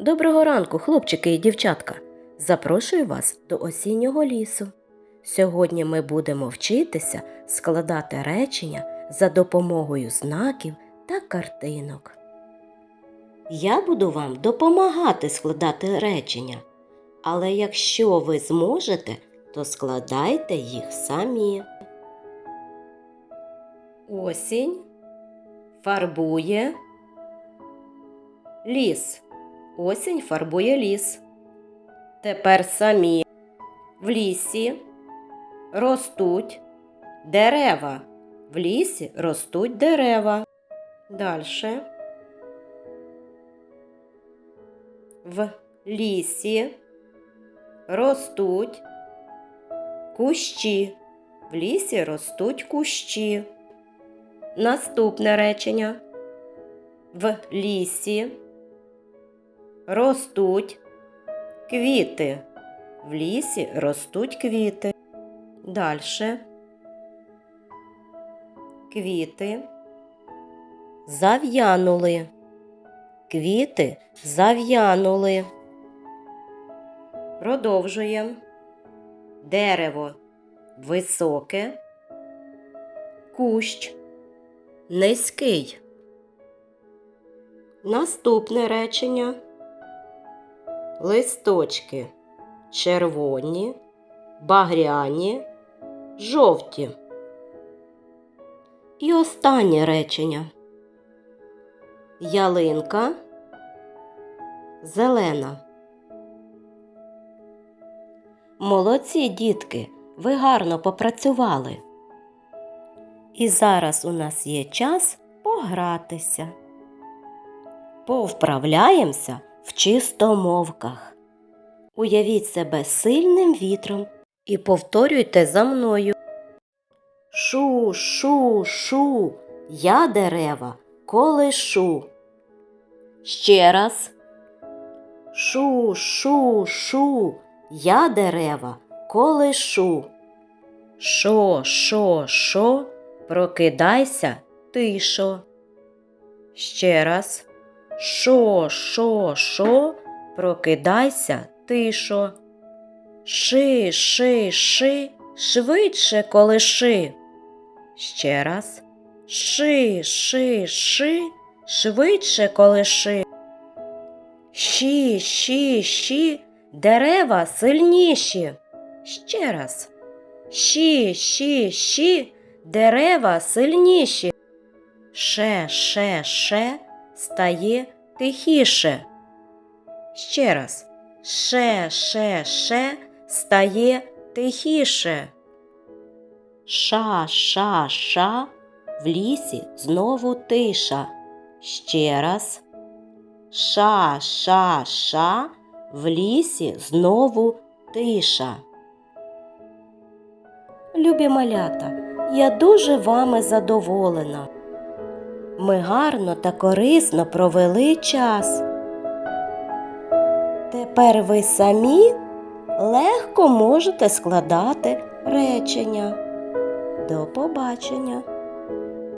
Доброго ранку, хлопчики і дівчатка. Запрошую вас до осіннього лісу. Сьогодні ми будемо вчитися складати речення за допомогою знаків та картинок. Я буду вам допомагати складати речення, але якщо ви зможете, то складайте їх самі. Осінь фарбує ліс. Осінь фарбує ліс. Тепер самі в лісі ростуть дерева. В лісі ростуть дерева. Дальше. В лісі ростуть кущі. В лісі ростуть кущі. Наступне речення. В лісі ростуть квіти. В лісі ростуть квіти. Дальше. Квіти зав'янули. Квіти зав'янули. Продовжуємо. Дерево високе. Кущ низький. Наступне речення. Листочки червоні, багряні, жовті. І останнє речення. Ялинка зелена. Молодці, дітки, ви гарно попрацювали. І зараз у нас є час погратися. Повправляємося в чистомовках. Уявіть себе сильним вітром і повторюйте за мною. Шу, шу, шу, я дерева колишу. Ще раз. Шу, шу, шу, я дерева колишу. Шо, шо, шо, прокидайся, тишо. Ще раз. Шо, шо, шо, прокидайся, тишо. Ши, ши, ши, швидше колиши. Ще раз. Ши, ши, ши, швидше колиши. Щі, щі, щі, дерева сильніші. Ще раз. Щі, щі, щі, дерева сильніші. Ше, ше, ше, стає тихіше. Ще раз. Ше, ше, ше, стає тихіше. Ша, ша, ша, в лісі знову тиша. Ще раз. Ша, ша, ша, в лісі знову тиша. Любі малята, я дуже вами задоволена. Ми гарно та корисно провели час. Тепер ви самі легко можете складати речення. До побачення!